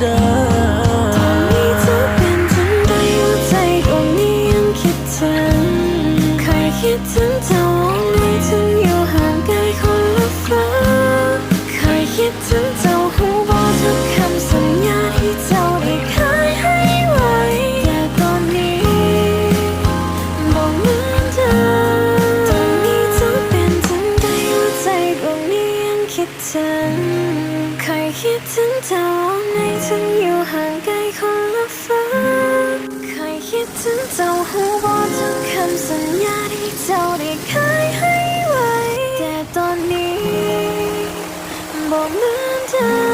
เดิมตอนนี้เธอเป็นจังใดหัวใจดวงนี้ยังคิดถึงเคยคิดถึงเจ้าไม่ถึงอยู่ห่างไกลคนละฟ้าเคยคิดถึงเจ้าหูบอกทุกคำสัญญาที่เจ้าได้เคยให้ไว้แต่ตอนนี้บอกเหมือนเดิมตอนนี้เธอเป็นจังใดหัวใจดวงนี้ยังคิดถึง ยคิดถึงเจ้าในถึงอยู่ห่างไกลคนละฟ้าเคยคิดถึงเจ้าหูบอกทุกคำสัญญาที่เจ้าได้เคยให้ไว้ แต่ตอนนี้บอกเหมือนเธอ